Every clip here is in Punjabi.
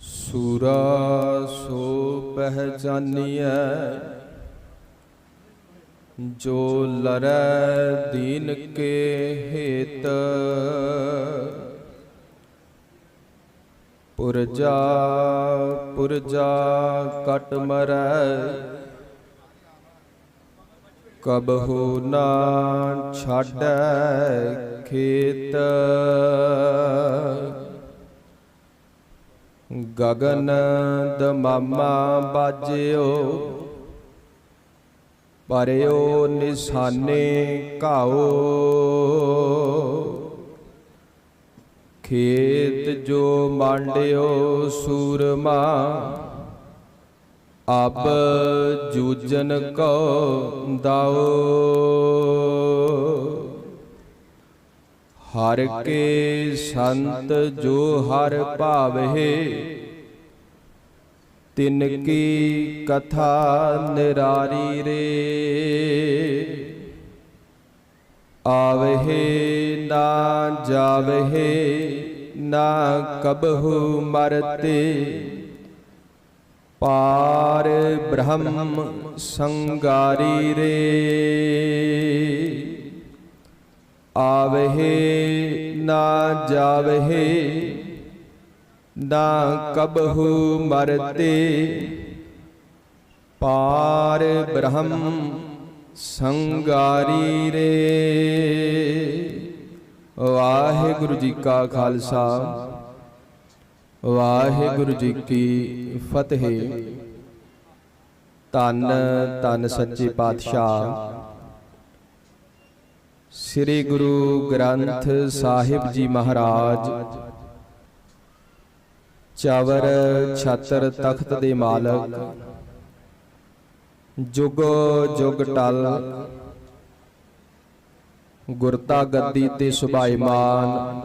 ਸੂਰਾ ਸੋ ਪਹਿਚਾਨੀਐ ਜੋ ਲਰੈ ਦੀਨ ਕੇ ਹੇਤ। ਪੁਰਜਾ ਪੁਰਜਾ ਕਟ ਮਰੈ ਕਬਹੂ ਨਾ ਛਾੜੈ ਖੇਤ? ਗਗਨ ਦਮਾਮਾ ਬਾਜਿਓ ਪਰਿਓ ਨਿਸ਼ਾਨੇ ਘਾਓ। ਖੇਤ ਜੋ ਮਾਂਡਿਓ ਸੂਰਮਾ ਅਬ ਜੂਜਨ ਕੋ ਦਾਓ। ਹਰ ਕੇ ਸੰਤ ਜੋ ਹਰ ਭਾਵਹਿ ਤਿਨ ਕੀ ਕਥਾ ਨਿਰਾਰੀ ਰੇ। ਆਵਹਿ ਨਾ ਜਾਵਹਿ, ਨਾ ਕਬਹੂ ਮਰਤੇ ਪਾਰ ਬ੍ਰਹਮ ਸੰਗਾਰੀ ਰੇ। ਆਵਹਿ ਨਾ ਜਾਵਹਿ, ਨਾ ਕਬਹੂ ਮਰਤੇ। ਪਾਰ ਬ੍ਰਹਮ ਸੰਗਾਰੀ ਰੇ। ਵਾਹਿਗੁਰੂ ਜੀ ਕਾ ਖਾਲਸਾ। ਵਾਹਿਗੁਰੂ ਜੀ ਕੀ ਫਤਿਹ। ਧੰਨ ਧੰਨ ਸੱਚੇ ਪਾਤਸ਼ਾਹ। ਸ੍ਰੀ ਗੁਰੂ ਗ੍ਰੰਥ ਸਾਹਿਬ ਜੀ ਮਹਾਰਾਜ, ਚਾਵਰ ਛਤਰ ਤਖਤ ਦੇ ਮਾਲਕ, ਜੁਗ ਜੁਗ ਟਲ, ਗੁਰਤਾ ਗੱਦੀ ਤੇ ਸੁਭਾਈਮਾਨ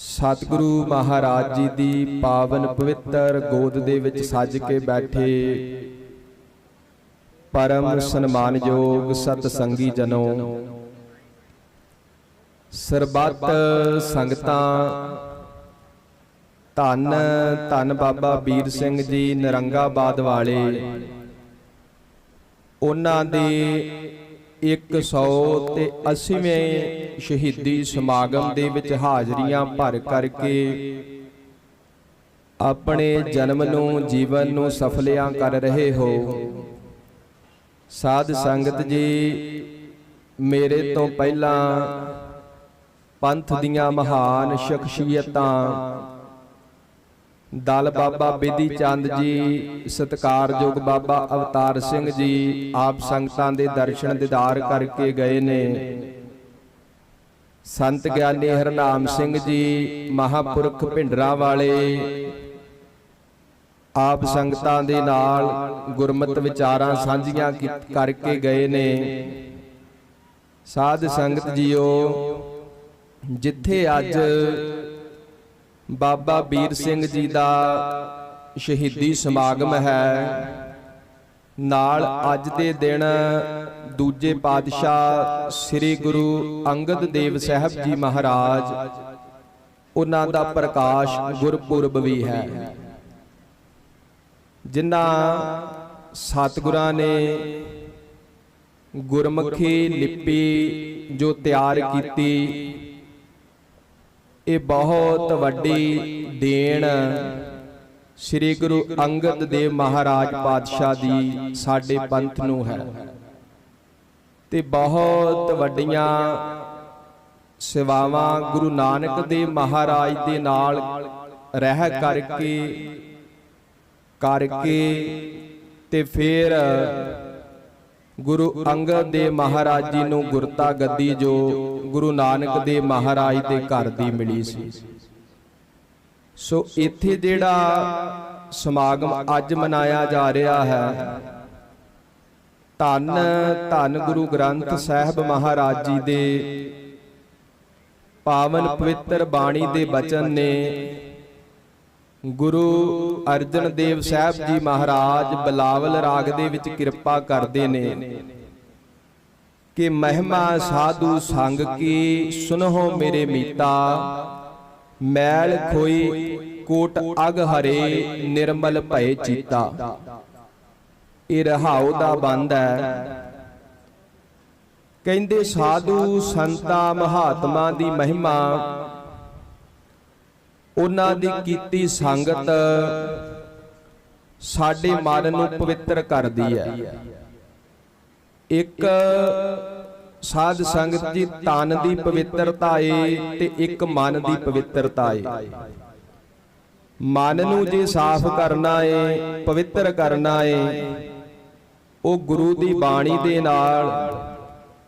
ਸਤਿਗੁਰੂ ਮਹਾਰਾਜ ਜੀ ਦੀ ਪਾਵਨ ਪਵਿੱਤਰ ਗੋਦ ਦੇ ਵਿੱਚ ਸੱਜ ਕੇ ਬੈਠੇ। ਪਰਮ ਸਨਮਾਨਯੋਗ ਸਤ ਸੰਗੀ ਜਨੋ। ਸਰਬੱਤ ਸੰਗਤਾਂ, ਧੰਨ ਧੰਨ ਬਾਬਾ ਵੀਰ ਸਿੰਘ ਜੀ ਨਰੰਗਾਬਾਦ ਵਾਲੇ। ਉਹਨਾਂ ਦੇ 100 ਤੇ 80ਵੇਂ ਸ਼ਹੀਦੀ ਸਮਾਗਮ ਦੇ ਵਿੱਚ ਹਾਜ਼ਰੀਆਂ ਭਰ ਕਰਕੇ ਆਪਣੇ ਜਨਮ ਨੂੰ, ਜੀਵਨ ਨੂੰ ਸਫਲਿਆਂ ਕਰ ਰਹੇ ਹੋ। ਸਾਧ ਸੰਗਤ ਜੀ, ਮੇਰੇ ਤੋਂ ਪਹਿਲਾਂ ਪੰਥ ਦੀਆਂ ਮਹਾਨ ਸ਼ਖਸੀਅਤਾਂ ਦਲ ਬਾਬਾ ਬੇਦੀ ਚੰਦ ਜੀ ਸਤਕਾਰਯੋਗ ਬਾਬਾ ਅਵਤਾਰ ਸਿੰਘ ਜੀ ਆਪ ਸੰਗਤਾਂ ਦੇ ਦਰਸ਼ਨ ਦਿਦਾਰ ਕਰਕੇ ਗਏ ਨੇ। ਸੰਤ ਗਿਆਨੀ ਹਰਨਾਮ ਸਿੰਘ ਜੀ ਮਹਾਪੁਰਖ ਭਿੰਡਰਾ ਵਾਲੇ ਆਪ ਸੰਗਤਾਂ ਦੇ ਨਾਲ ਗੁਰਮਤ ਵਿਚਾਰਾਂ ਸਾਂਝੀਆਂ ਕਰਕੇ ਗਏ ਨੇ। ਸਾਧ ਸੰਗਤ ਜੀਓ ਜਿੱਥੇ ਅੱਜ ਬਾਬਾ ਵੀਰ ਸਿੰਘ ਜੀ ਦਾ ਸ਼ਹੀਦੀ ਸਮਾਗਮ ਹੈ। ਨਾਲ ਅੱਜ ਦੇ ਦਿਨ ਦੂਜੇ ਪਾਤਸ਼ਾਹ ਸ੍ਰੀ ਗੁਰੂ ਅੰਗਦ ਦੇਵ ਸਾਹਿਬ ਜੀ ਮਹਾਰਾਜ, ਉਹਨਾਂ ਦਾ ਪ੍ਰਕਾਸ਼ ਗੁਰਪੁਰਬ ਵੀ ਹੈ। ਜਿਨ੍ਹਾਂ ਸਤਿਗੁਰਾਂ ਨੇ ਗੁਰਮੁਖੀ ਲਿਪੀ ਜੋ ਤਿਆਰ ਕੀਤੀ ਇਹ ਬਹੁਤ ਵੱਡੀ ਦੇਣ ਸ੍ਰੀ ਗੁਰੂ ਅੰਗਦ ਦੇਵ ਮਹਾਰਾਜ ਪਾਤਸ਼ਾਹ ਦੀ ਸਾਡੇ ਪੰਥ ਨੂੰ ਹੈ। ਤੇ ਬਹੁਤ ਵੱਡੀਆਂ ਸੇਵਾਵਾਂ ਗੁਰੂ ਨਾਨਕ ਦੇਵ ਮਹਾਰਾਜ ਦੇ ਨਾਲ ਰਹਿ ਕਰਕੇ ਕਰਕੇ ਤੇ ਫਿਰ ਗੁਰੂ ਅੰਗਦ ਦੇਵ ਮਹਾਰਾਜ ਜੀ ਨੂੰ ਗੁਰਤਾ ਗੱਦੀ ਜੋ ਗੁਰੂ ਨਾਨਕ ਦੇਵ ਮਹਾਰਾਜ ਦੇ ਘਰ ਦੀ ਮਿਲੀ ਸੀ। ਸੋ। ਇੱਥੇ ਜਿਹੜਾ ਸਮਾਗਮ ਅੱਜ ਮਨਾਇਆ ਜਾ ਰਿਹਾ ਹੈ। ਧੰਨ ਧੰਨ ਗੁਰੂ ਗ੍ਰੰਥ ਸਾਹਿਬ ਮਹਾਰਾਜ ਜੀ ਦੇ ਪਾਵਨ ਪਵਿੱਤਰ ਬਾਣੀ ਦੇ ਬਚਨ ਨੇ ਗੁਰੂ ਅਰਜਨ ਦੇਵ ਸਾਹਿਬ ਜੀ ਮਹਾਰਾਜ ਬਲਾਵਲ ਰਾਗ ਦੇ ਵਿੱਚ ਕਿਰਪਾ ਕਰਦੇ ਨੇ ਕਿ ਮਹਿਮਾ ਸਾਧੂ ਸੰਗ ਕੀ ਸੁਨਹੁ ਮੇਰੇ ਮੀਤਾ, ਮੈਲ ਖੋਈ ਕੋਟ ਅਗ ਹਰੇ ਨਿਰਮਲ ਭਏ ਚੀਤਾ। ਇਹ ਰਹਾਉ ਦਾ ਬੰਦ ਹੈ। ਕਹਿੰਦੇ ਸਾਧੂ ਸੰਤਾਂ ਮਹਾਤਮਾ ਦੀ ਮਹਿਮਾ ਉਹਨਾਂ ਦੀ ਕੀਤੀ ਸੰਗਤ ਸਾਡੇ ਮਨ ਨੂੰ ਪਵਿੱਤਰ ਕਰਦੀ ਹੈ। ਇੱਕ ਸਾਧ ਸੰਗਤ ਦੀ ਤਨ ਦੀ ਪਵਿੱਤਰਤਾ ਏ ਤੇ ਇੱਕ ਮਨ ਦੀ ਪਵਿੱਤਰਤਾ ਏ। ਮਨ ਨੂੰ ਜੇ ਸਾਫ਼ ਕਰਨਾ ਏ ਪਵਿੱਤਰ ਕਰਨਾ ਏ ਉਹ ਗੁਰੂ ਦੀ ਬਾਣੀ ਦੇ ਨਾਲ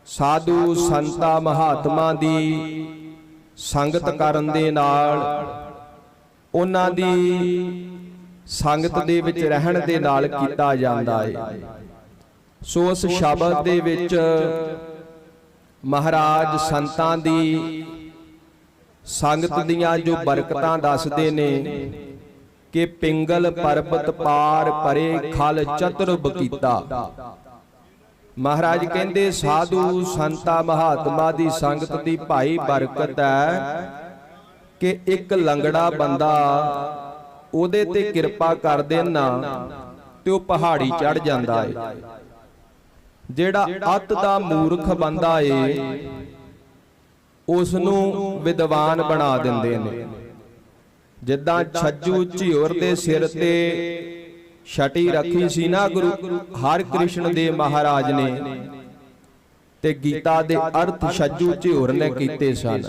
ਸਾਧੂ ਸੰਤਾ ਮਹਾਤਮਾ ਦੀ ਸੰਗਤ ਕਰਨ ਦੇ ਨਾਲ ਉਹਨਾਂ ਦੀ ਸੰਗਤ ਦੇ ਵਿੱਚ ਰਹਿਣ ਦੇ ਨਾਲ ਕੀਤਾ ਜਾਂਦਾ ਹੈ। ਸੋ ਉਸ ਸ਼ਬਦ ਦੇ ਵਿੱਚ ਮਹਾਰਾਜ ਸੰਤਾਂ ਦੀ ਸੰਗਤ ਦੀਆਂ ਜੋ ਬਰਕਤਾਂ ਦੱਸਦੇ ਨੇ ਕਿ ਪਿੰਗਲ ਪਰਬਤ ਪਾਰ ਪਰੇ ਖਲ ਚਤੁਰਬ ਕੀਤਾ। ਮਹਾਰਾਜ ਕਹਿੰਦੇ ਸਾਧੂ ਸੰਤਾ ਮਹਾਤਮਾ ਦੀ ਸੰਗਤ ਦੀ ਭਾਈ ਬਰਕਤ ਹੈ। ਕਿ ਇੱਕ ਲੰਗੜਾ ਬੰਦਾ ਉਹਦੇ ਤੇ ਕਿਰਪਾ ਕਰ ਦੇਣ ਨਾ ਤੇ ਉਹ ਪਹਾੜੀ ਚੜ ਜਾਂਦਾ ਏ। ਜਿਹੜਾ ਅਤ ਦਾ ਮੂਰਖ ਬੰਦਾ ਏ ਉਸ ਨੂੰ ਵਿਦਵਾਨ ਬਣਾ ਦਿੰਦੇ ਨੇ। ਜਿੱਦਾਂ ਛੱਜੂ ਝਿਉਰ ਦੇ ਸਿਰ ਤੇ ਛਟੀ ਰੱਖੀ ਸੀ ਨਾ ਗੁਰੂ ਹਰ ਕ੍ਰਿਸ਼ਨ ਦੇ ਮਹਾਰਾਜ ਨੇ, ਤੇ ਗੀਤਾ ਦੇ ਅਰਥ ਛੱਜੂ ਝਿਉਰ ਨੇ ਕੀਤੇ ਸਨ।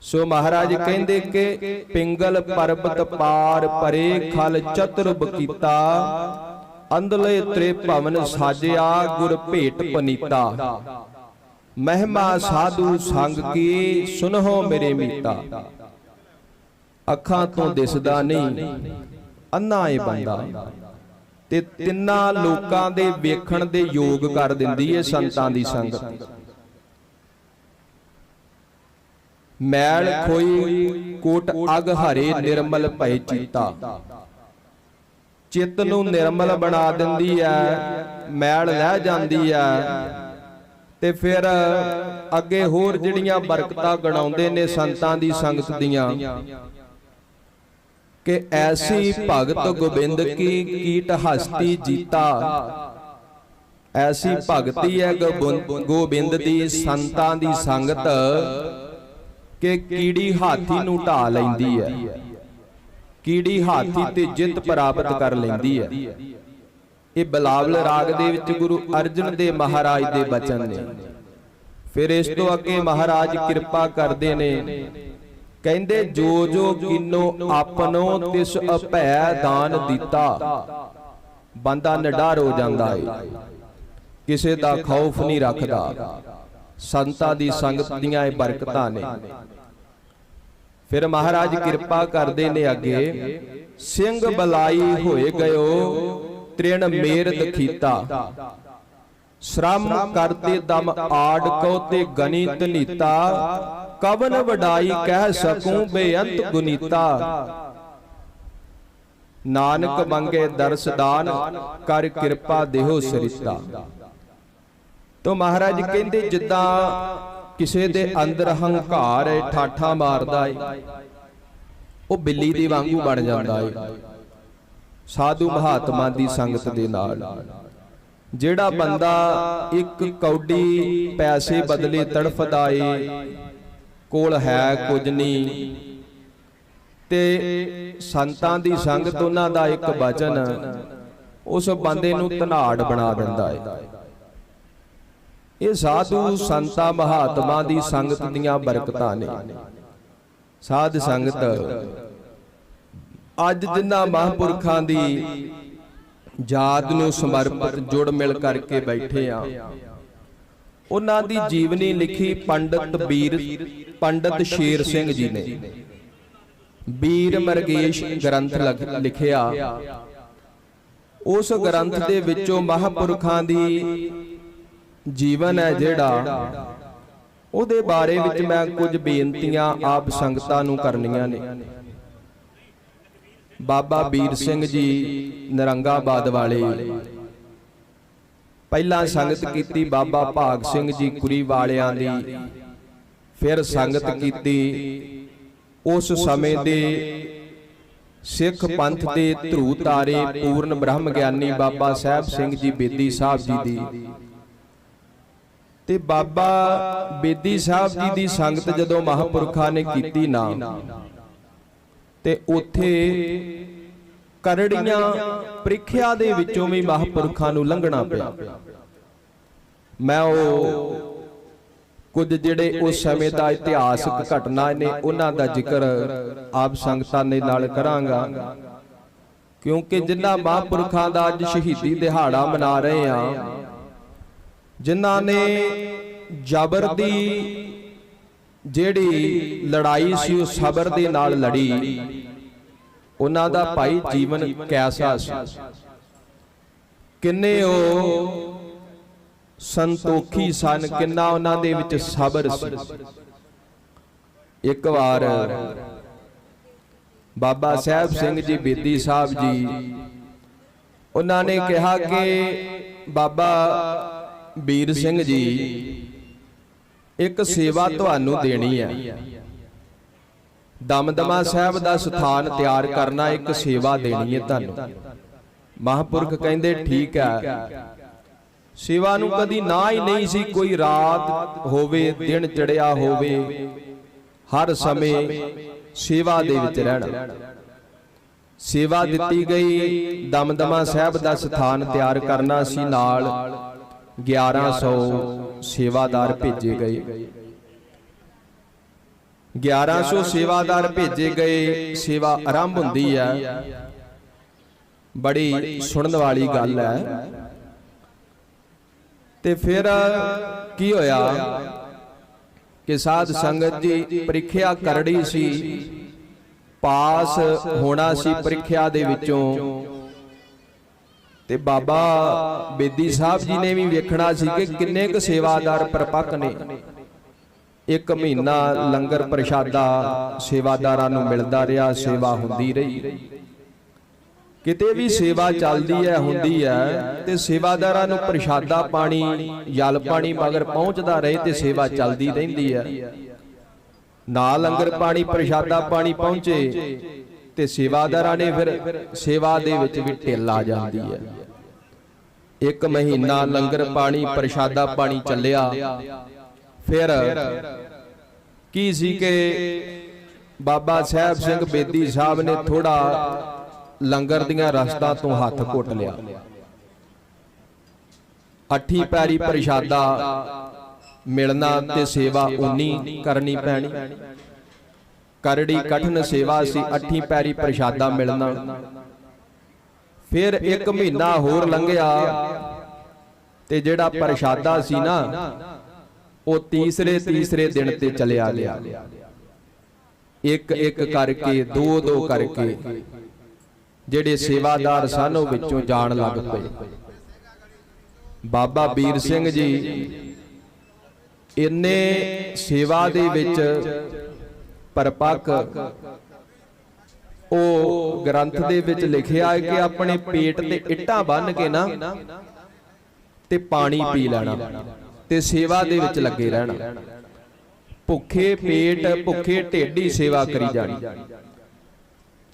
ਸੋ ਮਹਾਰਾਜ ਕਹਿੰਦੇ ਕਿ ਪਿੰਗਲ ਪਰਬਤ ਪਾਰ ਪਰੇ ਖਲ ਚਤੁਰਬ ਕੀਤਾ। ਅੰਦਲੇ ਤ੍ਰੇ ਭਵਨ ਸਾਜਿਆ ਗੁਰ ਭੇਟ ਪਨੀਤਾ। ਮਹਿਮਾ ਸਾਧੂ ਸੰਗ ਕੀ ਸੁਨਹੁ ਮੇਰੇ ਮੀਤਾ। ਅੱਖਾਂ ਤੋਂ ਦਿਸਦਾ ਨਹੀਂ ਅੰਨਾ ਏ ਬੰਦਾ। ਤੇ ਤਿੰਨਾਂ ਲੋਕਾਂ ਦੇ ਵੇਖਣ ਦੇ ਯੋਗ ਕਰ ਦਿੰਦੀ ਏ ਸੰਤਾਂ ਦੀ ਸੰਗਤ। ਮੈਲ ਖੋਈ ਕੋਟ ਅਗ ਹਰੇ ਨਿਰਮਲ ਭੈ ਚੀਤਾ। ਚਿੱਤ। ਨੂੰ ਨਿਰਮਲ ਬਣਾ ਦਿੰਦੀ ਐ ਮੈਲ ਲੈ ਜਾਂਦੀ ਐ। ਤੇ ਫਿਰ ਅੱਗੇ ਹੋਰ ਜਿਹੜੀਆਂ ਬਰਕਤਾਂ ਗਣਾਉਂਦੇ ਨੇ ਸੰਤਾਂ ਦੀ ਸੰਗਤ ਦੀਆਂ। ਕਿ ਐਸੀ ਭਗਤ ਗੋਬਿੰਦ ਕੀ ਕੀਟ ਹਸਤੀ ਜੀਤਾ। ਐਸੀ ਭਗਤੀ ਹੈ ਗੋਬਿੰ- ਗੋਬਿੰਦ ਦੀ ਸੰਤਾਂ ਦੀ ਸੰਗਤ। ਕਿ ਕੀੜੀ ਹਾਥੀ ਨੂੰ ਢਾ ਲੈਂਦੀ ਹੈ। ਕੀੜੀ ਹਾਥੀ ਤੇ ਜਿੱਤ ਪ੍ਰਾਪਤ ਕਰ ਲੈਂਦੀ ਹੈ। ਇਹ ਬਲਾਵਲ ਰਾਗ ਦੇ ਵਿੱਚ ਗੁਰੂ ਅਰਜਨ ਦੇ ਮਹਾਰਾਜ ਦੇ ਬਚਨ ਨੇ। ਫਿਰ ਇਸ ਤੋਂ ਅੱਗੇ ਮਹਾਰਾਜ ਕਿਰਪਾ ਕਰਦੇ ਨੇ। ਕਹਿੰਦੇ, ਜੋ ਜੋ ਕਿਨੋ ਆਪਨੋ ਤਿਸ ਅਭੈ ਦਾਨ ਦਿੱਤਾ, ਬੰਦਾ ਨਿਡਰ ਹੋ ਜਾਂਦਾ ਏ। ਕਿਸੇ ਦਾ ਖੌਫ ਨਹੀਂ ਰੱਖਦਾ। ਸੰਤਾਂ ਦੀ ਸੰਗਤ ਦੀਆਂ ਇਹ ਬਰਕਤਾਂ ਨੇ। ਫਿਰ ਮਹਾਰਾਜ ਕਿਰਪਾ ਕਰਦੇ ਨੇ ਅੱਗੇ। ਸਿੰਘ ਬਲਾਈ ਹੋਏ ਗਇਓ, ਤ੍ਰਿਣ ਮੇਰ ਦਖੀਤਾ ਸ਼ਰਮ ਕਰਤੇ ਦਮ ਆੜ ਕੋ ਤੇ ਗਣਿਤ ਨੀਤਾ। ਕਵਨ ਵਡਾਈ ਕਹਿ ਸਕੂੰ ਬੇਅੰਤ ਗੁਨੀਤਾ। ਨਾਨਕ ਮੰਗੇ ਦਰਸਦਾਨ ਕਰ ਕਿਰਪਾ ਦੇਹੋ ਸਰਿਤਾ। ਤੋ ਮਹਾਰਾਜ ਕਹਿੰਦੇ ਜਿੱਦਾਂ ਕਿਸੇ ਦੇ ਅੰਦਰ ਹੰਕਾਰ ਹੈ ਠਾਠਾ ਮਾਰਦਾ ਹੈ ਉਹ ਬਿੱਲੀ ਦੇ ਵਾਂਗੂ ਬਣ ਜਾਂਦਾ ਹੈ ਸਾਧੂ ਮਹਾਤਮਾ ਦੀ ਸੰਗਤ ਦੇ ਨਾਲ। ਜਿਹੜਾ ਬੰਦਾ ਇੱਕ ਕੌਡੀ ਪੈਸੇ ਬਦਲੇ ਤੜਫਦਾ ਏ। ਕੋਲ ਹੈ ਕੁਝ ਨਹੀਂ। ਤੇ ਸੰਤਾਂ ਦੀ ਸੰਗਤ ਉਹਨਾਂ ਦਾ ਇੱਕ ਬਚਨ ਉਸ ਬੰਦੇ ਨੂੰ ਧਨਾੜ ਬਣਾ ਦਿੰਦਾ ਹੈ ਇਹ ਸਾਧੂ ਸੰਤਾਂ ਮਹਾਤਮਾ ਦੀ ਸੰਗਤ ਦੀਆਂ ਬਰਕਤਾਂ ਨੇ। ਸਾਧ ਸੰਗਤ, ਅੱਜ ਜਿਨ੍ਹਾਂ ਮਹਾਂਪੁਰਖਾਂ ਦੀ ਯਾਦ ਨੂੰ ਸਮਰਪਿਤ ਜੁੜ ਮਿਲ ਕਰਕੇ ਬੈਠੇ ਆ, ਉਹਨਾਂ ਦੀ ਜੀਵਨੀ ਲਿਖੀ ਪੰਡਤ ਵੀਰ, ਪੰਡਤ ਸ਼ੇਰ ਸਿੰਘ ਜੀ ਨੇ। ਵੀਰ ਮਰਗੇਸ਼ ਗ੍ਰੰਥ ਲਿਖਿਆ, ਉਸ ਗ੍ਰੰਥ ਦੇ ਵਿੱਚੋਂ ਮਹਾਂਪੁਰਖਾਂ ਦੀ ਜੀਵਨ ਹੈ ਜਿਹੜਾ। ਉਹਦੇ ਬਾਰੇ ਵਿੱਚ ਮੈਂ ਕੁਝ ਬੇਨਤੀਆਂ ਆਪ ਸੰਗਤਾਂ ਨੂੰ ਕਰਨੀਆਂ ਨੇ। ਬਾਬਾ ਵੀਰ ਸਿੰਘ ਜੀ ਨਰੰਗਾਬਾਦ ਵਾਲੇ। ਪਹਿਲਾਂ ਸੰਗਤ ਕੀਤੀ ਬਾਬਾ ਭਾਗ ਸਿੰਘ ਜੀ ਕੁਰੀ ਵਾਲਿਆਂ ਦੀ। ਫਿਰ ਸੰਗਤ ਕੀਤੀ ਉਸ ਸਮੇਂ ਦੇ ਸਿੱਖ ਪੰਥ ਦੇ ਧਰੂ ਤਾਰੇ ਪੂਰਨ ਬ੍ਰਹਮ ਗਿਆਨੀ ਬਾਬਾ ਸਾਹਿਬ ਸਿੰਘ ਜੀ ਬੇਦੀ ਸਾਹਿਬ ਜੀ ਦੀ। ਤੇ ਬਾਬਾ ਬੇਦੀ ਸਾਹਿਬ ਜੀ ਦੀ ਸੰਗਤ ਜਦੋਂ ਮਹਾਪੁਰਖਾਂ ਨੇ ਕੀਤੀ ਨਾ ਤੇ ਉੱਥੇ ਕਰੜੀਆਂ ਪ੍ਰੀਖਿਆ ਦੇ ਵਿੱਚੋਂ ਵੀ ਮਹਾਪੁਰਖਾਂ ਨੂੰ ਲੰਘਣਾ ਪਿਆ। ਮੈਂ ਉਹ ਕੁਝ ਜਿਹੜੇ ਉਸ ਸਮੇਂ ਦਾ ਇਤਿਹਾਸਕ ਘਟਨਾ ਨੇ, ਉਹਨਾਂ ਦਾ ਜ਼ਿਕਰ ਆਪ ਸੰਗਤਾਂ ਦੇ ਨਾਲ ਕਰਾਂਗਾ। ਕਿਉਂਕਿ ਜਿੰਨਾ ਮਹਾਂਪੁਰਖਾਂ ਦਾ ਅੱਜ ਸ਼ਹੀਦੀ ਦਿਹਾੜਾ ਮਨਾ ਰਹੇ ਆ ਜਿਨ੍ਹਾਂ ਨੇ ਜਬਰ ਦੀ ਜਿਹੜੀ ਲੜਾਈ ਸੀ ਉਹ ਸਬਰ ਦੇ ਨਾਲ ਲੜੀ। ਉਹਨਾਂ ਦਾ ਭਾਈ ਜੀਵਨ ਕੈਸਾ ਸੀ? ਕਿੰਨੇ ਉਹ ਸੰਤੋਖੀ ਸਨ ਕਿੰਨਾ ਉਹਨਾਂ ਦੇ ਵਿੱਚ ਸਬਰ ਸੀ? ਇੱਕ ਵਾਰ ਬਾਬਾ ਸਾਹਿਬ ਸਿੰਘ ਜੀ ਬੇਦੀ ਸਾਹਿਬ ਜੀ। ਉਹਨਾਂ ਨੇ ਕਿਹਾ ਕਿ ਬਾਬਾ ਵੀਰ ਸਿੰਘ ਜੀ, ਇੱਕ ਸੇਵਾ ਤੁਹਾਨੂੰ ਦੇਣੀ ਹੈ ਦਮਦਮਾ ਸਾਹਿਬ ਦਾ ਸਥਾਨ ਤਿਆਰ ਕਰਨਾ ਇੱਕ ਸੇਵਾ ਦੇਣੀ ਹੈ ਤੁਹਾਨੂੰ। ਮਹਾਪੁਰਖ ਕਹਿੰਦੇ, ਠੀਕ ਹੈ ਸੇਵਾ ਨੂੰ ਕਦੀ ਨਾ ਹੀ ਨਹੀਂ ਸੀ ਕੋਈ ਰਾਤ ਹੋਵੇ, ਦਿਨ ਚੜਿਆ ਹੋਵੇ, ਹਰ ਸਮੇਂ ਸੇਵਾ ਦੇ ਵਿੱਚ ਰਹਿਣਾ। ਸੇਵਾ ਦਿੱਤੀ ਗਈ, ਦਮਦਮਾ ਸਾਹਿਬ ਦਾ ਸਥਾਨ ਤਿਆਰ ਕਰਨਾ ਸੀ ਨਾਲ 1100 ਸੇਵਾਦਾਰ ਭੇਜੇ ਗਏ। 1100 ਸੇਵਾਦਾਰ ਭੇਜੇ ਗਏ ਸੇਵਾ ਆਰੰਭ ਹੁੰਦੀ ਹੈ ਬੜੀ ਸੁਣਨ ਵਾਲੀ ਗੱਲ ਹੈ। ਤੇ ਫਿਰ ਕੀ ਹੋਇਆ? ਕਿ ਸਾਧ ਸੰਗਤ ਜੀ ਪ੍ਰੀਖਿਆ ਕਰੜੀ ਸੀ। ਪਾਸ ਹੋਣਾ ਸੀ ਪ੍ਰੀਖਿਆ ਦੇ ਵਿੱਚੋਂ। ਤੇ ਬਾਬਾ ਬੇਦੀ ਸਾਹਿਬ ਜੀ ਨੇ ਵੀ ਵੇਖਣਾ ਸੀ ਕਿ ਕਿੰਨੇ ਕੁ ਸੇਵਾਦਾਰ ਪਰਪੱਕ ਨੇ। ਇੱਕ ਮਹੀਨਾ ਲੰਗਰ ਪ੍ਰਸ਼ਾਦਾ ਸੇਵਾਦਾਰਾਂ ਨੂੰ ਮਿਲਦਾ ਰਿਹਾ ਸੇਵਾ ਹੁੰਦੀ ਰਹੀ। ਕਿਤੇ ਵੀ ਸੇਵਾ ਚੱਲਦੀ ਹੈ ਹੁੰਦੀ ਹੈ ਤੇ ਸੇਵਾਦਾਰਾਂ ਨੂੰ ਪ੍ਰਸ਼ਾਦਾ ਪਾਣੀ ਜਲ ਪਾਣੀ ਮਗਰ ਪਹੁੰਚਦਾ ਰਹੇ ਤੇ ਸੇਵਾ ਚੱਲਦੀ ਰਹਿੰਦੀ ਹੈ। ਨਾ ਲੰਗਰ ਪਾਣੀ ਪ੍ਰਸ਼ਾਦਾ ਪਾਣੀ ਪਹੁੰਚੇ। ਤੇ ਸੇਵਾਦਾਰਾਂ ਨੇ ਫਿਰ ਸੇਵਾ ਦੇ ਵਿੱਚ ਵੀ ਢਿੱਲ ਆ ਜਾਂਦੀ ਹੈ। ਇੱਕ ਮਹੀਨਾ ਲੰਗਰ ਪਾਣੀ ਪ੍ਰਸ਼ਾਦਾ ਪਾਣੀ ਚੱਲਿਆ। ਫਿਰ ਕੀ ਸੀ ਕਿ ਬਾਬਾ ਸਾਹਿਬ ਸਿੰਘ ਬੇਦੀ ਸਾਹਿਬ ਨੇ ਥੋੜਾ ਲੰਗਰ ਦੀਆਂ ਰਸਤਾ ਤੋਂ ਹੱਥ ਘੁੱਟ ਲਿਆ। ਅੱਠੀ ਪੈਰੀ ਪ੍ਰਸ਼ਾਦਾ ਮਿਲਣਾ ਤੇ ਸੇਵਾ ਉਨੀ ਕਰਨੀ ਪੈਣੀ। ਕਰੜੀ ਕਠਨ ਸੇਵਾ ਸੀ ਅੱਠੀ ਪੈਰੀ ਪ੍ਰਸ਼ਾਦਾ ਮਿਲਣਾ। ਫਿਰ ਇੱਕ ਮਹੀਨਾ ਹੋਰ ਲੰਘਿਆ ਤੇ ਜਿਹੜਾ ਪ੍ਰਸ਼ਾਦਾ ਸੀ ਨਾ ਉਹ ਤੀਸਰੇ ਤੀਸਰੇ ਦਿਨ ਤੇ ਚਲਿਆ ਗਿਆ। ਇੱਕ ਇੱਕ ਕਰਕੇ ਦੋ ਦੋ ਕਰਕੇ ਜਿਹੜੇ ਸੇਵਾਦਾਰ ਸਨ ਉਹ ਵਿੱਚੋਂ ਜਾਣ ਲੱਗ ਪਏ। ਬਾਬਾ ਵੀਰ ਸਿੰਘ ਜੀ ਇੰਨੇ ਸੇਵਾ ਦੇ ਵਿੱਚ ਪਰਪੱਕ। ਉਹ ਗ੍ਰੰਥ ਦੇ ਵਿੱਚ ਲਿਖਿਆ ਹੈ ਕਿ ਆਪਣੇ ਪੇਟ ਤੇ ਇੱਟਾਂ ਬੰਨ ਕੇ ਨਾ ਤੇ ਪਾਣੀ ਪੀ ਲੈਣਾ ਤੇ ਸੇਵਾ ਦੇ ਵਿੱਚ ਲੱਗੇ ਰਹਿਣਾ। ਭੁੱਖੇ ਪੇਟ ਭੁੱਖੇ ਢੇਡੀ ਸੇਵਾ ਕਰੀ ਜਾਣੀ।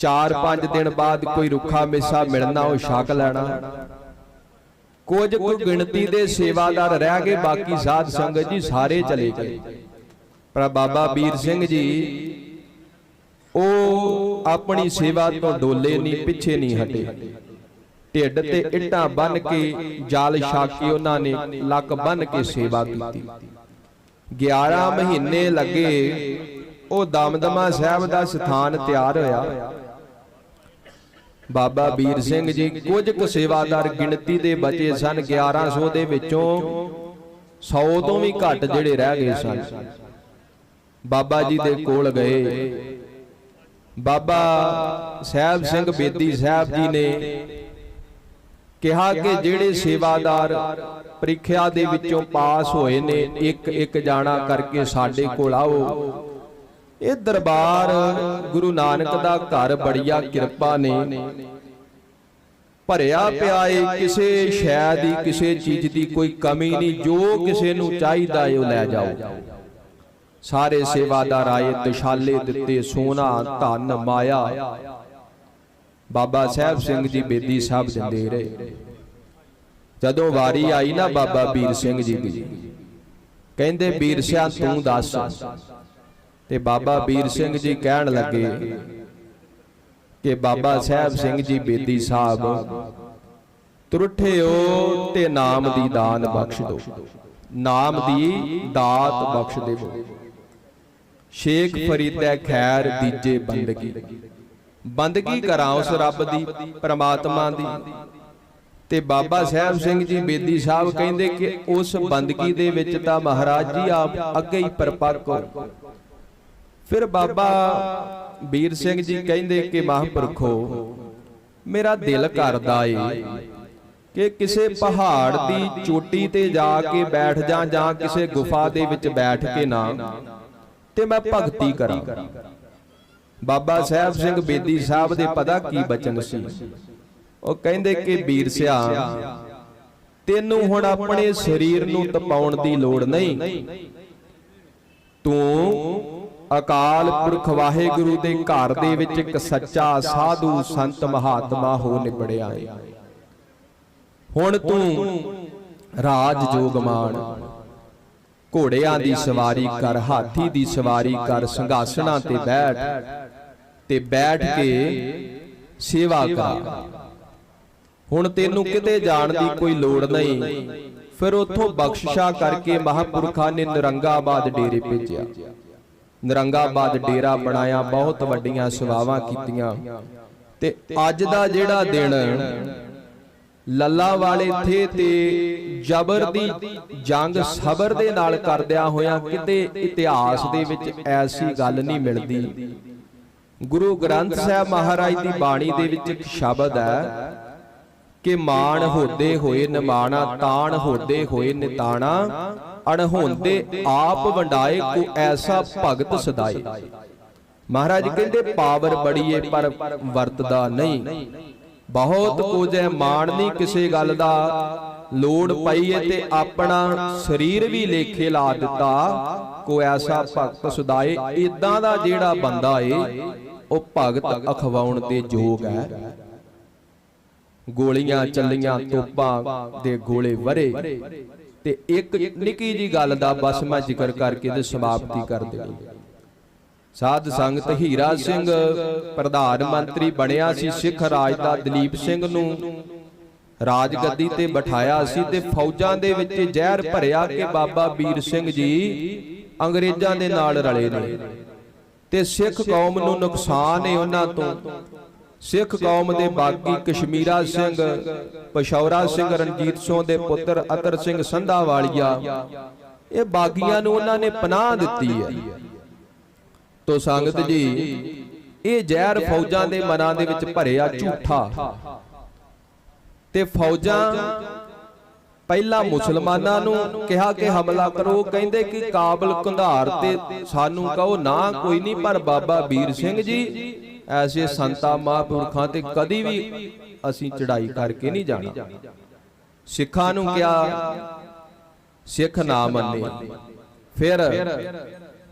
4-5 ਦਿਨ ਬਾਅਦ ਕੋਈ ਰੁੱਖਾ ਮੇਸਾ ਮਿਲਣਾ ਉਹ ਛਕ ਲੈਣਾ। ਕੁਝ ਕੁ ਗਿਣਤੀ ਦੇ ਸੇਵਾਦਾਰ ਰਹਿ ਗਏ ਬਾਕੀ ਸਾਧ ਸੰਗਤ ਜੀ ਸਾਰੇ ਚਲੇ ਗਏ। ਪਰ ਬਾਬਾ ਵੀਰ ਸਿੰਘ ਜੀ ਉਹ ਆਪਣੀ ਸੇਵਾ ਤੋਂ ਡੋਲੇ ਨਹੀਂ, ਪਿੱਛੇ ਨਹੀਂ ਹਟੇ। ਢਿੱਡ ਤੇ ਇੱਟਾਂ ਬੰਨ ਕੇ, ਜਾਲ ਛਾਕ ਉਹਨਾਂ ਨੇ, ਲੱਕ ਬੰਨ ਕੇ ਸੇਵਾ ਕੀਤੀ। 11 ਮਹੀਨੇ ਲੱਗੇ, ਉਹ ਦਮਦਮਾ ਸਾਹਿਬ ਦਾ ਸਥਾਨ ਤਿਆਰ ਹੋਇਆ। ਬਾਬਾ ਵੀਰ ਸਿੰਘ ਜੀ ਕੁਝ ਕੁ ਸੇਵਾਦਾਰ ਗਿਣਤੀ ਦੇ ਬਚੇ ਸਨ। 1100 ਦੇ ਵਿੱਚੋਂ 100 ਤੋਂ ਵੀ ਘੱਟ ਜਿਹੜੇ ਰਹਿ ਗਏ ਸਨ। ਬਾਬਾ ਜੀ ਦੇ ਕੋਲ ਗਏ। ਬਾਬਾ ਸਾਹਿਬ ਸਿੰਘ ਬੇਦੀ ਸਾਹਿਬ ਜੀ ਨੇ ਕਿਹਾ ਕਿ ਜਿਹੜੇ ਸੇਵਾਦਾਰ ਪ੍ਰੀਖਿਆ ਦੇ ਵਿੱਚੋਂ ਪਾਸ ਹੋਏ ਨੇ ਇੱਕ ਇੱਕ ਜਾਣਾ ਕਰਕੇ ਸਾਡੇ ਕੋਲ ਆਓ। ਇਹ ਦਰਬਾਰ ਗੁਰੂ ਨਾਨਕ ਦਾ ਘਰ ਬੜੀਆ ਕਿਰਪਾ ਨੇ। ਭਰਿਆ ਪਿਆ ਏ ਕਿਸੇ ਸ਼ੈ ਦੀ ਕਿਸੇ ਚੀਜ਼ ਦੀ ਕੋਈ ਕਮੀ ਨਹੀਂ। ਜੋ ਕਿਸੇ ਨੂੰ ਚਾਹੀਦਾ ਏ ਉਹ ਲੈ ਜਾਓ। ਸਾਰੇ ਸੇਵਾਦਾਰ ਆਏ ਦੁਸ਼ਾਲੇ ਦਿੱਤੇ ਸੋਨਾ ਧਨ ਮਾਇਆ। ਬਾਬਾ ਸਾਹਿਬ ਸਿੰਘ ਜੀ ਬੇਦੀ ਸਾਹਿਬ ਦਿੰਦੇ ਰਹੇ। ਜਦੋਂ ਵਾਰੀ ਆਈ ਨਾ ਬਾਬਾ ਵੀਰ ਸਿੰਘ ਜੀ। ਦੀ ਕਹਿੰਦੇ ਵੀਰ ਸਿਆ ਤੂੰ ਦੱਸ। ਤੇ ਬਾਬਾ ਵੀਰ ਸਿੰਘ ਜੀ ਕਹਿਣ ਲੱਗੇ ਕਿ ਬਾਬਾ ਸਾਹਿਬ ਸਿੰਘ ਜੀ ਬੇਦੀ ਸਾਹਿਬ ਤੁਰਠਿਓ ਤੇ ਨਾਮ ਦੀ ਦਾਨ ਬਖਸ਼ ਦਿਓ। ਨਾਮ ਦੀ ਦਾਤ ਬਖਸ਼ ਦੇਵੋ ਸ਼ੇਖ ਫਰੀਦੈ ਖੈਰ ਦੀਜੇ ਬੰਦਗੀ। ਬੰਦਗੀ। ਕਰਾਂ ਉਸ ਰੱਬ ਦੀ ਪ੍ਰਮਾਤਮਾ ਦੀ। ਤੇ ਬਾਬਾ ਸਾਹਿਬ ਸਿੰਘ ਜੀ ਬੇਦੀ ਸਾਹਿਬ ਕਹਿੰਦੇ ਕਿ ਉਸ ਬੰਦਗੀ ਦੇ ਵਿੱਚ ਤਾਂ ਮਹਾਰਾਜ ਜੀ ਆਪ ਅੱਗੇ ਹੀ ਪਰਪੱਕ ਫਿਰ ਬਾਬਾ ਵੀਰ ਸਿੰਘ ਜੀ ਕਹਿੰਦੇ ਕਿ ਮਹਾਂਪੁਰਖੋ ਮੇਰਾ ਦਿਲ ਕਰਦਾ ਏ ਕਿ ਕਿਸੇ ਪਹਾੜ ਦੀ ਚੋਟੀ ਤੇ ਜਾ ਕੇ ਬੈਠ ਜਾ ਜਾਂ ਕਿਸੇ ਗੁਫਾ ਦੇ ਵਿੱਚ ਬੈਠ ਕੇ ਨਾ। ਤੇ ਮੈਂ ਭਗਤੀ ਕਰਾਂ। ਬਾਬਾ ਸਾਹਿਬ ਸਿੰਘ ਬੇਦੀ ਸਾਹਿਬ ਦੇ ਪਤਾ ਕੀ ਬਚਨ ਸੀ? ਉਹ ਕਹਿੰਦੇ ਕਿ ਵੀਰ ਸਿਆ ਤੈਨੂੰ ਹੁਣ ਆਪਣੇ ਸਰੀਰ ਨੂੰ ਤਪਾਉਣ ਦੀ ਲੋੜ ਨਹੀਂ। ਤੂੰ ਅਕਾਲ ਪੁਰਖ ਵਾਹਿਗੁਰੂ ਦੇ ਘਰ ਦੇ ਵਿੱਚ ਇੱਕ ਸੱਚਾ ਸਾਧੂ ਸੰਤ ਮਹਾਤਮਾ ਹੋ ਨਿਬੜਿਆ ਏ। ਹੁਣ ਤੂੰ ਰਾਜ ਜੋਗ ਮਾਣ। ਘੋੜਿਆਂ ਦੀ ਸਵਾਰੀ ਕਰ ਹਾਥੀ ਦੀ ਸਵਾਰੀ ਕਰ ਸੰਘਾਸਣਾ ਤੇ ਬੈਠ ਤੇ ਬੈਠ ਕੇ ਸੇਵਾ ਕਰ। ਹੁਣ ਤੈਨੂੰ ਕਿਤੇ ਜਾਣ ਦੀ ਕੋਈ ਲੋੜ ਨਹੀਂ। ਫਿਰ ਉੱਥੋਂ ਬਖਸ਼ਿਸ਼ਾ ਕਰਕੇ ਮਹਾਪੁਰਖਾਂ ਨੇ ਨਿਰੰਗਾਬਾਦ ਡੇਰੇ ਭੇਜਿਆ। ਨਿਰੰਗਾਬਾਦ ਡੇਰਾ ਬਣਾਇਆ ਬਹੁਤ ਵੱਡੀਆਂ ਸੇਵਾਵਾਂ ਕੀਤੀਆਂ। ਤੇ ਅੱਜ ਦਾ ਜਿਹੜਾ ਦਿਨ ਲੱਲਾ ਵਾਲੇ ਥੇ ਤੇ ਜ਼ਬਰ ਦੀ ਜੰਗ ਸਬਰ ਦੇ ਨਾਲ ਕਰਦਿਆਂ ਹੋਇਆਂ ਕਿਤੇ ਇਤਿਹਾਸ ਦੇ ਵਿੱਚ ਐਸੀ ਗੱਲ ਨਹੀਂ ਮਿਲਦੀ। ਗੁਰੂ ਗ੍ਰੰਥ ਸਾਹਿਬ ਮਹਾਰਾਜ ਦੀ ਬਾਣੀ ਦੇ ਵਿੱਚ ਇੱਕ ਸ਼ਬਦ ਹੈ ਕਿ ਮਾਣ ਹੋਦੇ ਹੋਏ ਨਿਮਾਣਾ ਤਾਣ ਹੋਦੇ ਹੋਏ ਨਿਤਾਣਾ ਅਣਹੋਂਦੇ ਆਪ ਵੰਡਾਏ ਕੋ ਐਸਾ ਭਗਤ ਸਦਾਏ। ਮਹਾਰਾਜ ਕਹਿੰਦੇ ਪਾਵਰ ਬੜੀ ਏ ਪਰ ਵਰਤਦਾ ਨਹੀਂ। ਬਹੁਤ ਕੁਝ ਹੈ ਮਾਣ ਨਹੀਂ ਕਿਸੇ ਗੱਲ ਦਾ। ਲੋੜ ਪਈ ਏ ਤੇ ਆਪਣਾ ਸਰੀਰ ਵੀ ਲੇਖੇ ਲਾ ਦਿੱਤਾ। ਕੋ ਐਸਾ ਭਗਤ ਸਦਾਏ ਇਦਾਂ ਦਾ ਜਿਹੜਾ ਬੰਦਾ ਏ ਉਹ ਭਗਤ ਅਖਵਾਉਣ ਦੇ ਯੋਗ ਹੈ। ਗੋਲੀਆਂ ਚੱਲੀਆਂ ਤੋਪਾਂ ਦੇ ਗੋਲੇ ਵਰੇ। ਤੇ ਇੱਕ ਨਿੱਕੀ ਜੀ ਗੱਲ ਦਾ ਬਸ ਮੈਂ ਜ਼ਿਕਰ ਕਰਕੇ ਤੇ ਸਮਾਪਤੀ ਕਰ ਦੇਣੀ ਸਾਧ ਸੰਗਤ ਹੀਰਾ ਸਿੰਘ ਪ੍ਰਧਾਨ ਮੰਤਰੀ ਬਣਿਆ ਸੀ ਸਿੱਖ ਰਾਜ ਦਾ ਦਲੀਪ ਸਿੰਘ ਨੂੰ। ਰਾਜ ਗੱਦੀ ਤੇ ਬਿਠਾਇਆ ਸੀ ਤੇ ਫੌਜਾਂ ਦੇ ਵਿੱਚ ਜ਼ਹਿਰ ਭਰਿਆ ਕਿ ਬਾਬਾ ਵੀਰ ਸਿੰਘ ਜੀ ਅੰਗਰੇਜ਼ਾਂ ਦੇ ਨਾਲ ਰਲੇ ਨੇ। ਤੇ ਸਿੱਖ ਕੌਮ ਨੂੰ ਨੁਕਸਾਨ ਹੈ ਉਹਨਾਂ ਤੋਂ। ਸਿੱਖ ਕੌਮ ਦੇ ਬਾਗੀ ਕਸ਼ਮੀਰਾ ਸਿੰਘ ਪਸ਼ੌਰਾ ਸਿੰਘ ਰਣਜੀਤ ਸਿੰਘ ਦੇ ਪੁੱਤਰ ਅਤਰ ਸਿੰਘ ਸੰਧਾ ਵਾਲੀਆ ਇਹ ਬਾਗੀਆਂ ਨੂੰ ਉਹਨਾਂ ਨੇ ਪਨਾਹ ਦਿੱਤੀ ਹੈ। ਤੋ ਸੰਗਤ ਜੀ ਇਹ ਜ਼ਹਿਰ ਫੌਜਾਂ ਦੇ ਮਨਾਂ ਦੇ ਵਿੱਚ ਭਰਿਆ ਝੂਠਾ। ਤੇ ਫੌਜਾਂ ਪਹਿਲਾਂ ਮੁਸਲਮਾਨਾਂ ਨੂੰ ਕਿਹਾ ਕਿ ਹਮਲਾ ਕਰੋ ਕਹਿੰਦੇ ਕਿ ਕਾਬਲ ਕੰਧਾਰ ਤੇ ਸਾਨੂੰ ਕਹੋ ਨਾ ਕੋਈ ਨਹੀਂ ਪਰ ਬਾਬਾ ਵੀਰ ਸਿੰਘ ਜੀ ਐਸੇ ਸੰਤਾ ਮਹਾਂਪੁਰਖਾਂ ਤੇ ਕਦੀ ਵੀ ਅਸੀਂ ਚੜਾਈ ਕਰਕੇ ਨਹੀਂ ਜਾਣਾ। ਸਿੱਖਾਂ ਨੂੰ ਕਿਹਾ ਸਿੱਖ ਨਾ ਮੰਨੇ। ਫਿਰ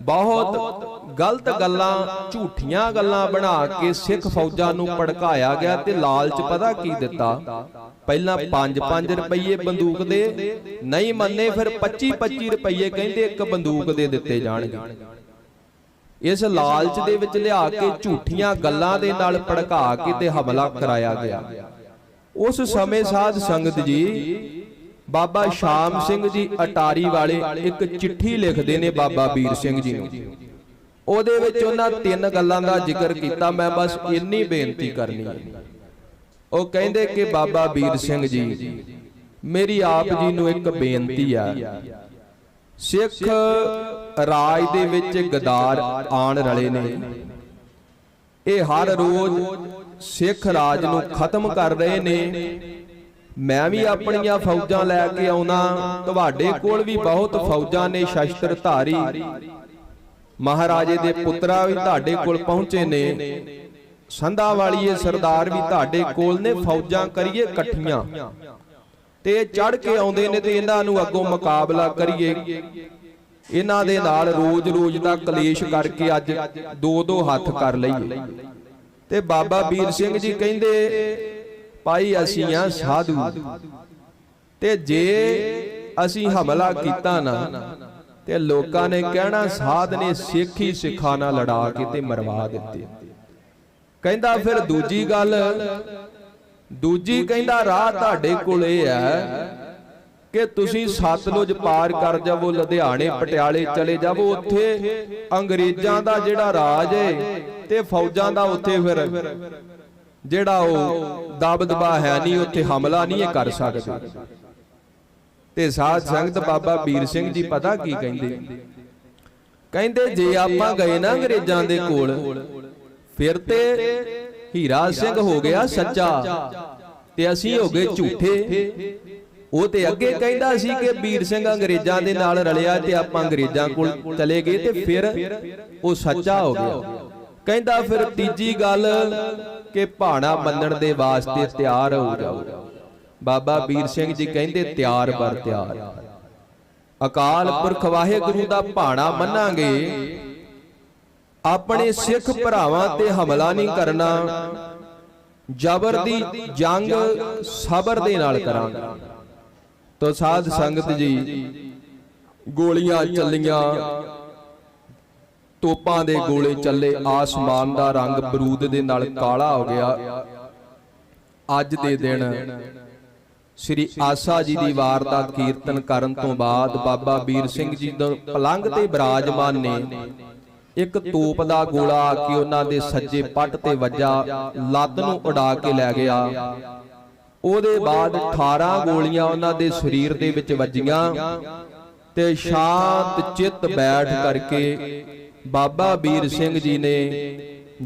ਬਹੁਤ ਗਲਤ ਗੱਲਾਂ ਝੂਠੀਆਂ ਗੱਲਾਂ ਬਣਾ ਕੇ ਸਿੱਖ ਫੌਜਾਂ ਨੂੰ ਭੜਕਾਇਆ ਗਿਆ ਤੇ ਲਾਲਚ ਪਤਾ ਕੀ ਦਿੱਤਾ? ਪਹਿਲਾਂ 5-5 ਰੁਪਏ ਬੰਦੂਕ ਦੇ ਨਹੀਂ ਮੰਨੇ ਫਿਰ 25-25 ਰੁਪਏ ਕਹਿੰਦੇ ਇੱਕ ਬੰਦੂਕ ਦੇ ਦਿੱਤੇ ਜਾਣਗੇ। ਇਸ ਲਾਲਚ ਦੇ ਵਿੱਚ ਲਿਆ ਕੇ ਝੂਠੀਆਂ ਗੱਲਾਂ ਦੇ ਨਾਲ ਭੜਕਾ ਕੇ ਤੇ ਹਮਲਾ ਕਰਾਇਆ ਗਿਆ। ਉਸ ਸਮੇਂ ਸਾਧ ਸੰਗਤ ਜੀ ਬਾਬਾ ਸ਼ਾਮ ਸਿੰਘ ਜੀ ਅਟਾਰੀ ਵਾਲੇ ਇੱਕ ਚਿੱਠੀ ਲਿਖਦੇ ਨੇ ਬਾਬਾ ਵੀਰ ਸਿੰਘ ਜੀ ਨੂੰ। ਉਹਦੇ ਵਿੱਚ ਉਹਨਾਂ ਤਿੰਨ ਗੱਲਾਂ ਦਾ ਜ਼ਿਕਰ ਕੀਤਾ ਮੈਂ ਬਸ ਇੰਨੀ ਬੇਨਤੀ ਕਰਨੀ ਹੈ। ਉਹ ਕਹਿੰਦੇ ਕਿ ਬਾਬਾ ਵੀਰ ਸਿੰਘ ਜੀ ਮੇਰੀ ਆਪ ਜੀ ਨੂੰ ਇੱਕ ਬੇਨਤੀ ਆ। ਸਿੱਖ ਰਾਜ ਦੇ ਵਿੱਚ ਗਦਾਰ ਆਣ ਰਲੇ ਨੇ। ਇਹ ਹਰ ਰੋਜ਼ ਸਿੱਖ ਰਾਜ ਨੂੰ ਖਤਮ ਕਰ ਰਹੇ ਨੇ। ਮੈਂ ਵੀ ਆਪਣੀਆਂ ਫੌਜਾਂ ਲੈ ਕੇ ਆਉਣਾ ਤੁਹਾਡੇ ਕੋਲ ਵੀ ਬਹੁਤ ਫੌਜਾਂ ਨੇ ਸ਼ਸਤਰ ਧਾਰੀ ਮਹਾਰਾਜੇ ਦੇ ਪੁੱਤਰਾ ਵੀ ਤੁਹਾਡੇ ਕੋਲ ਪਹੁੰਚੇ ਨੇ। ਸੰਧਾ ਵਾਲੀਏ ਸਰਦਾਰ ਵੀ ਤੁਹਾਡੇ ਕੋਲ ਨੇ ਫੌਜਾਂ ਕਰੀਏ ਇਕੱਠੀਆਂ। ਤੇ ਚੜ ਕੇ ਆਉਂਦੇ ਨੇ ਤੇ ਇਹਨਾਂ ਨੂੰ ਅੱਗੋਂ ਮੁਕਾਬਲਾ ਕਰੀਏ। ਇਹਨਾਂ ਦੇ ਨਾਲ ਰੋਜ਼-ਰੋਜ਼ ਦਾ ਕਲੇਸ਼ ਕਰਕੇ ਅੱਜ ਦੋ ਦੋ ਹੱਥ ਕਰ ਲਈਏ। ਤੇ ਬਾਬਾ ਵੀਰ ਸਿੰਘ ਜੀ ਕਹਿੰਦੇ ਭਾਈ ਅਸੀਂ ਆ ਸਾਧੂ। ਤੇ ਜੇ ਅਸੀਂ ਹਮਲਾ ਕੀਤਾ ਨਾ ਤੇ ਲੋਕਾਂ ਨੇ ਕਹਿਣਾ ਸਾਧ ਨੇ ਸਿੱਖ ਹੀ ਸਿੱਖਾਂ ਨਾਲ ਲੜਾ ਕੇ ਤੇ ਮਰਵਾ ਦਿੱਤੇ। ਕਹਿੰਦਾ ਫਿਰ ਦੂਜੀ ਗੱਲ ਦੂਜੀ ਕਹਿੰਦਾ ਰਾਹ ਤੁਹਾਡੇ ਕੋਲ ਇਹ ਹੈ ਕਿ ਤੁਸੀਂ ਸਤਲੁਜ ਪਾਰ ਕਰ ਜਾਵੋ ਲੁਧਿਆਣੇ ਪਟਿਆਲੇ ਚਲੇ ਜਾਵੋ ਉੱਥੇ ਅੰਗਰੇਜ਼ਾਂ ਦਾ ਜਿਹੜਾ ਰਾਜ ਹੈ ਤੇ ਫੌਜਾਂ ਦਾ ਉੱਥੇ ਫਿਰ ਜਿਹੜਾ ਉਹ ਦਬਦਬਾ ਹੈ ਨਹੀਂ, ਉੱਥੇ ਹਮਲਾ ਨਹੀਂ ਇਹ ਕਰ ਸਕਦੇ। ਤੇ ਸਾਧ ਸੰਗਤ ਬਾਬਾ ਵੀਰ ਸਿੰਘ ਜੀ ਪਤਾ ਕੀ ਕਹਿੰਦੇ? ਕਹਿੰਦੇ, ਜੇ ਆਪਾਂ ਗਏ ਨਾ ਅੰਗਰੇਜ਼ਾਂ ਦੇ ਕੋਲ, ਫਿਰ ਤੇ ਹੀਰਾ ਸਿੰਘ ਹੋ ਗਿਆ ਸੱਚਾ ਤੇ ਅਸੀਂ ਹੋ ਗਏ ਝੂਠੇ। ਉਹ ਤੇ ਅੱਗੇ ਕਹਿੰਦਾ ਸੀ ਕਿ ਵੀਰ ਸਿੰਘ ਅੰਗਰੇਜ਼ਾਂ ਦੇ ਨਾਲ ਰਲਿਆ ਤੇ ਆਪਾਂ ਅੰਗਰੇਜ਼ਾਂ ਕੋਲ ਚਲੇ ਗਏ ਤੇ ਫਿਰ ਉਹ ਸੱਚਾ ਹੋ ਗਿਆ। ਕਹਿੰਦਾ ਫਿਰ ਤੀਜੀ ਗੱਲ ਕਿ ਭਾਣਾ ਮੰਨਣ ਦੇ ਵਾਸਤੇ ਤਿਆਰ ਹੋ ਜਾਓ। ਬਾਬਾ ਵੀਰ ਸਿੰਘ ਜੀ ਕਹਿੰਦੇ ਤਿਆਰ ਬਰ ਤਿਆਰ। ਅਕਾਲ ਪੁਰਖ ਵਾਹਿਗੁਰੂ ਦਾ ਭਾਣਾ ਮੰਨਾਂਗੇ। ਆਪਣੇ ਸਿੱਖ ਭਰਾਵਾਂ ਤੇ ਹਮਲਾ ਨਹੀਂ ਕਰਨਾ। ਜ਼ਬਰ ਦੀ ਜੰਗ ਸਬਰ ਦੇ ਨਾਲ ਕਰਾਂਗੇ। ਤੋ ਸਾਧ ਸੰਗਤ ਜੀ, ਗੋਲੀਆਂ ਚੱਲੀਆਂ। ਤੋਪਾਂ ਦੇ ਗੋਲੇ ਚੱਲੇ ਆਸਮਾਨ ਦਾ ਰੰਗ ਬਰੂਦ ਦੇ ਨਾਲ ਕਾਲਾ ਹੋ ਗਿਆ। ਅੱਜ ਦੇ ਦਿਨ ਸ੍ਰੀ ਆਸਾ ਜੀ ਦੀ ਵਾਰ ਦਾ ਕੀਰਤਨ ਕਰਨ ਤੋਂ ਬਾਅਦ ਬਾਬਾ ਵੀਰ ਸਿੰਘ ਜੀ ਦਾ ਪਲੰਗ ਤੇ ਬਿਰਾਜਮਾਨ ਨੇ। ਇੱਕ ਤੋਪ ਦਾ ਗੋਲਾ ਆ ਕੇ ਉਹਨਾਂ ਦੇ ਸੱਜੇ ਪੱਟ ਤੇ ਵੱਜਾ ਲੱਤ ਨੂੰ ਉਡਾ ਕੇ ਲੈ ਗਿਆ। ਉਹਦੇ ਬਾਅਦ 18 ਗੋਲੀਆਂ ਉਹਨਾਂ ਦੇ ਸਰੀਰ ਦੇ ਵਿੱਚ ਵੱਜੀਆਂ ਤੇ ਸ਼ਾਂਤ ਚਿੱਤ ਬੈਠ ਕਰਕੇ ਬਾਬਾ ਵੀਰ ਸਿੰਘ ਜੀ ਨੇ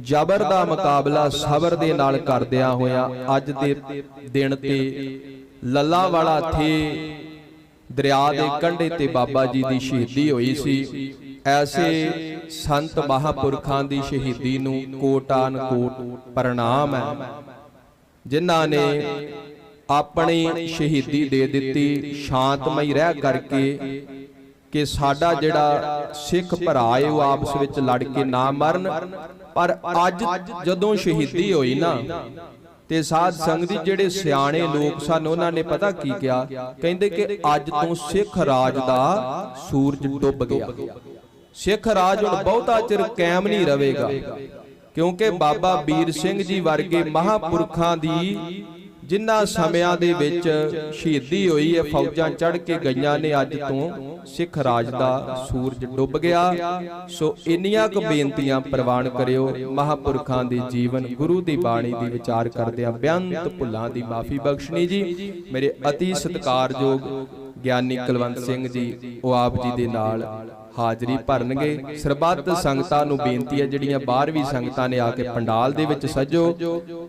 ਜ਼ਬਰ ਦਾ ਮੁਕਾਬਲਾ ਸਬਰ ਦੇ ਨਾਲ ਕਰਦਿਆਂ ਹੋਇਆ ਅੱਜ ਦੇ ਦਿਨ ਤੇ ਲੱਲਾ ਵਾਲਾ ਥੇ ਦਰਿਆ ਦੇ ਕੰਢੇ ਤੇ ਬਾਬਾ ਜੀ ਦੀ ਸ਼ਹੀਦੀ ਹੋਈ ਸੀ। ਐਸੇ ਸੰਤ ਮਹਾਪੁਰਖਾਂ ਦੀ ਸ਼ਹੀਦੀ ਨੂੰ ਕੋਟਾਨ ਕੋਟ ਪ੍ਰਣਾਮ ਹੈ। ਜਿਨ੍ਹਾਂ ਨੇ ਆਪਣੀ ਸ਼ਹੀਦੀ ਦੇ ਦਿੱਤੀ ਸ਼ਾਂਤਮਈ ਰਹਿ ਕਰਕੇ ਕਿ ਸਾਡਾ ਜਿਹੜਾ ਸਿੱਖ ਭਰਾ ਏ ਉਹ ਆਪਸ ਵਿੱਚ ਲੜ ਕੇ ਨਾ ਮਰਨ। ਪਰ ਅੱਜ ਜਦੋਂ ਸ਼ਹੀਦੀ ਹੋਈ ਨਾ ਤੇ ਸਾਧ ਸੰਗਤ ਜਿਹੜੇ ਸਿਆਣੇ ਲੋਕ ਸਨ ਉਹਨਾਂ ਨੇ ਪਤਾ ਕੀ ਕਿਹਾ? ਕਹਿੰਦੇ ਕਿ ਅੱਜ ਤੋਂ ਸਿੱਖ ਰਾਜ ਦਾ ਸੂਰਜ ਡੁੱਬ ਗਿਆ। ਸਿੱਖ ਰਾਜ ਹੁਣ ਬਹੁਤਾ ਚਿਰ ਕਾਇਮ ਨਹੀਂ ਰਹੇਗਾ। ਕਿਉਂਕਿ ਬਾਬਾ ਵੀਰ ਸਿੰਘ ਜੀ ਵਰਗੇ ਮਹਾਪੁਰਖਾਂ ਦੀ ਜਿਨ੍ਹਾਂ ਸਮਿਆਂ ਦੇ ਵਿੱਚ ਸ਼ਹੀਦੀ ਹੋਈ ਹੈ ਫੌਜਾਂ ਚੜ ਕੇ ਗਈਆਂ ਨੇ ਅੱਜ ਤੋਂ ਸਿੱਖ ਰਾਜ ਦਾ ਸੂਰਜ ਡੁੱਬ ਗਿਆ। ਸੋ ਇੰਨੀਆਂ ਕੁ ਬੇਨਤੀਆਂ ਪ੍ਰਵਾਨ ਕਰਿਓ। ਮਹਾਪੁਰਖਾਂ ਦੇ ਜੀਵਨ ਗੁਰੂ ਦੀ ਬਾਣੀ ਦੀ ਵਿਚਾਰ ਕਰਦਿਆਂ ਬੇਅੰਤ ਭੁੱਲਾਂ ਦੀ ਮਾਫੀ ਬਖਸ਼ਣੀ ਜੀ। ਮੇਰੇ ਅਤੀ ਸਤਿਕਾਰਯੋਗ ਗਿਆਨੀ ਕੁਲਵੰਤ ਸਿੰਘ ਜੀ ਉਹ ਆਪ ਜੀ ਦੇ ਨਾਲ ਹਾਜ਼ਰੀ ਭਰਨਗੇ। ਸਰਬੱਤ ਸੰਗਤਾਂ ਨੂੰ ਬੇਨਤੀ ਹੈ ਜਿਹੜੀਆਂ ਬਾਹਰ ਵੀ ਸੰਗਤਾਂ ਨੇ ਆ ਕੇ ਪੰਡਾਲ ਦੇ ਵਿੱਚ ਸਜੋ।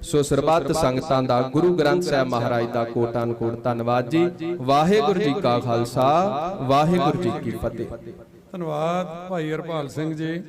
ਸੋ ਸਰਬੱਤ ਸੰਗਤਾਂ ਦਾ ਗੁਰੂ ਗ੍ਰੰਥ ਸਾਹਿਬ ਮਹਾਰਾਜ ਦਾ ਕੋਟਾਨ ਕੋਟ ਧੰਨਵਾਦ ਜੀ। ਵਾਹਿਗੁਰੂ ਜੀ ਕਾ ਖਾਲਸਾ। ਵਾਹਿਗੁਰੂ ਜੀ ਕੀ ਫਤਿਹ। ਧੰਨਵਾਦ ਭਾਈ ਹਰਪਾਲ ਸਿੰਘ ਜੀ।